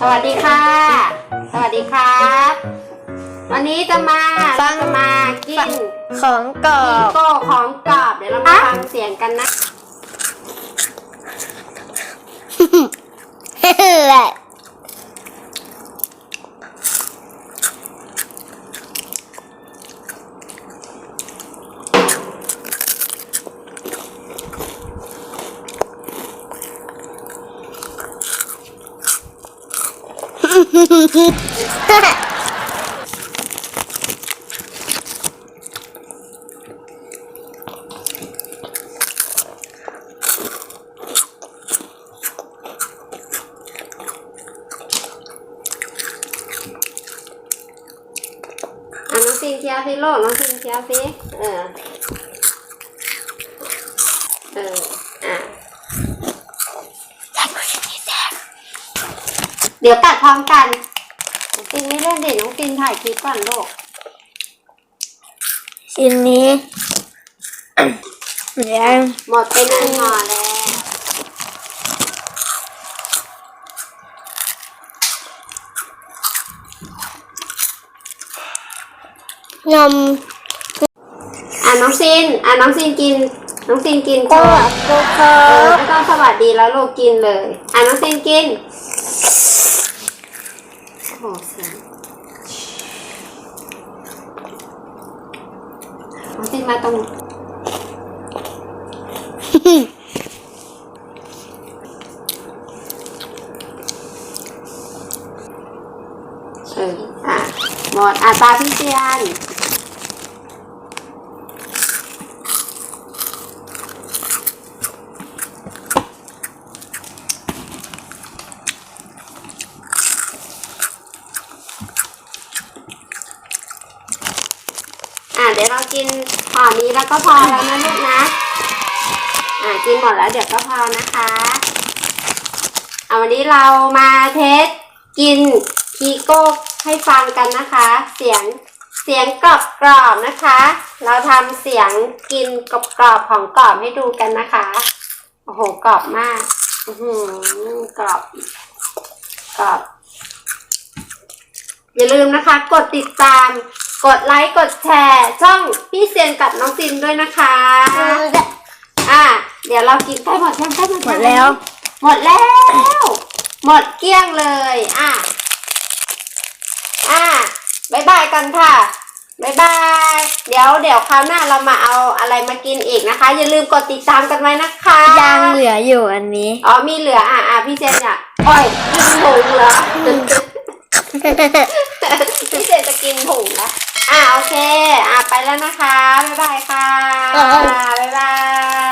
สวัสดีค่ะ สวัสดีครับ วันนี้จะมาฟัง จะมากินของกรอกิบโก้ของกรอบเดี๋ยวเรามาฟังเสียงกันนะแอะน้องซินเคียวสิโลกน้องซินเคียวสิเออ เออ อะ เดี๋ยวตัดพร้อมกันน้องซินไม่เล่นเด็น้องซินถ่ายคลิปก่อนโลกชิ้นนี้เดี๋ยวหมดไปหนึ่งห่อแล้วนมอะน้องซินอะน้องซินกิน น้องซินกินก็ก่อนก็คเอรัอบไม่ต้องสวัสดีแล้วลูกกินเลย อะน้องซินกิน โอ้โหเสียงน้องซินมาตรงเอออะหมดอะตาพี่เจียน อะเดี๋ยวเรากินห่อนี้แล้วก็พอแล้วนะลูกนะ อะกินหมดแล้วเดี๋ยวก็พอนะคะเอาวันนี้เรามาเทสกินพีโก้ให้ฟังกันนะคะ เสียงเสียงกรอบกรอบนะคะ เราทำเสียงกินกรอบกรอบของกรอบให้ดูกันนะคะโอ้โหกรอบมากอือหือกรอบกรอบ อย่าลืมนะคะ กดติดตาม กดไลค์กดแชร์ช่องพี่เซียนกับน้องซินด้วยนะคะ อะ เดี๋ยวเรากินใกล้หมดยังใกล้หมดหมยังดแล้ว หมดแล้ว หมดเกลี้ยงเลย อะ อะบายบายกันค่ะบายบาย เดี๋ยวเดี๋ยวคราวหน้าเรามาเอาอะไรมากินอีกนะคะ อย่าลืมกดติดตามกันไว้นะคะยังเหลืออยู่อันนี้ อ๋อมีเหลืออะอะพี่เซียนอะโอ้ยกินถุงเหรอพี่เจนจะกิน ถุงแล้วอ่าโอเคอ่าไปแล้วนะคะ บ๊ายบายค่ะ บ๊ายบายบ๊ายบาย